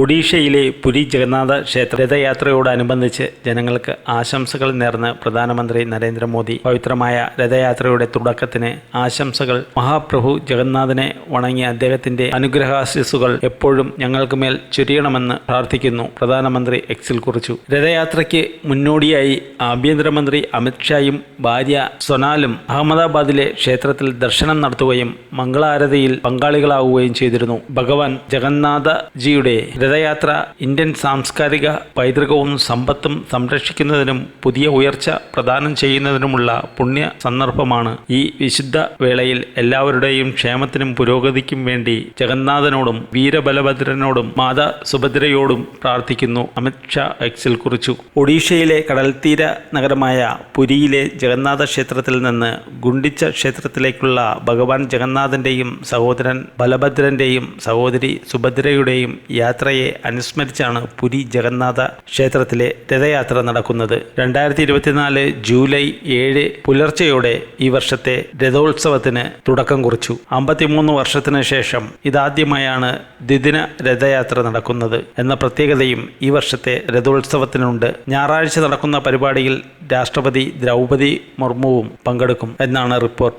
ഒഡീഷയിലെ പുരി ജഗന്നാഥ ക്ഷേത്ര രഥയാത്രയോടനുബന്ധിച്ച് ജനങ്ങൾക്ക് ആശംസകൾ നേർന്ന് പ്രധാനമന്ത്രി നരേന്ദ്രമോദി പവിത്രമായ രഥയാത്രയുടെ തുടക്കത്തിന് ആശംസകൾ. മഹാപ്രഭു ജഗന്നാഥനെ വണങ്ങിയ അദ്ദേഹത്തിന്റെ അനുഗ്രഹാശിസുകൾ എപ്പോഴും ഞങ്ങൾക്ക് മേൽ ചൊരിയണമെന്ന് പ്രാർത്ഥിക്കുന്നു. പ്രധാനമന്ത്രി എക്സിൽ കുറിച്ചു. രഥയാത്രയ്ക്ക് മുന്നോടിയായി ആഭ്യന്തരമന്ത്രി അമിത്ഷായും ഭാര്യ സൊനാലും അഹമ്മദാബാദിലെ ക്ഷേത്രത്തിൽ ദർശനം നടത്തുകയും മംഗളാരതിയിൽ പങ്കാളികളാവുകയും ചെയ്തിരുന്നു. ഭഗവാൻ ജഗന്നാഥജിയുടെ രഥയാത്ര ഇന്ത്യൻ സാംസ്കാരിക പൈതൃകവും സമ്പത്തും സംരക്ഷിക്കുന്നതിനും പുതിയ ഉയർച്ച പ്രദാനം ചെയ്യുന്നതിനുമുള്ള പുണ്യ സന്ദർഭമാണ് ഈ വിശുദ്ധ വേളയിൽ എല്ലാവരുടെയും ക്ഷേമത്തിനും പുരോഗതിക്കും വേണ്ടി ജഗന്നാഥനോടും വീരബലഭദ്രനോടും മാതാ സുഭദ്രയോടും പ്രാർത്ഥിക്കുന്നു. അമിത്ഷാ എക്സിൽ കുറിച്ചു. ഒഡീഷയിലെ കടൽത്തീര നഗരമായ പുരിയിലെ ജഗന്നാഥ ക്ഷേത്രത്തിൽ നിന്ന് ഗുണ്ടിച്ച ക്ഷേത്രത്തിലേക്കുള്ള ഭഗവാൻ ജഗന്നാഥന്റെയും സഹോദരൻ ബലഭദ്രന്റെയും സഹോദരി സുഭദ്രയുടെയും യാത്രയെ അനുസ്മരിച്ചാണ് പുരി ജഗന്നാഥ ക്ഷേത്രത്തിലെ രഥയാത്ര നടക്കുന്നത്. രണ്ടായിരത്തി ഇരുപത്തിനാല് ജൂലൈ ഏഴ് പുലർച്ചെയോടെ ഈ വർഷത്തെ രഥോത്സവത്തിന് തുടക്കം കുറിച്ചു. അമ്പത്തിമൂന്ന് വർഷത്തിന് ശേഷം ഇതാദ്യമായാണ് ദ്വിദിന രഥയാത്ര നടക്കുന്നത് എന്ന പ്രത്യേകതയും ഈ വർഷത്തെ രഥോത്സവത്തിനുണ്ട്. ഞായറാഴ്ച നടക്കുന്ന പരിപാടിയിൽ രാഷ്ട്രപതി ദ്രൗപതി മുർമുവും പങ്കെടുക്കും എന്നാണ് റിപ്പോർട്ട്.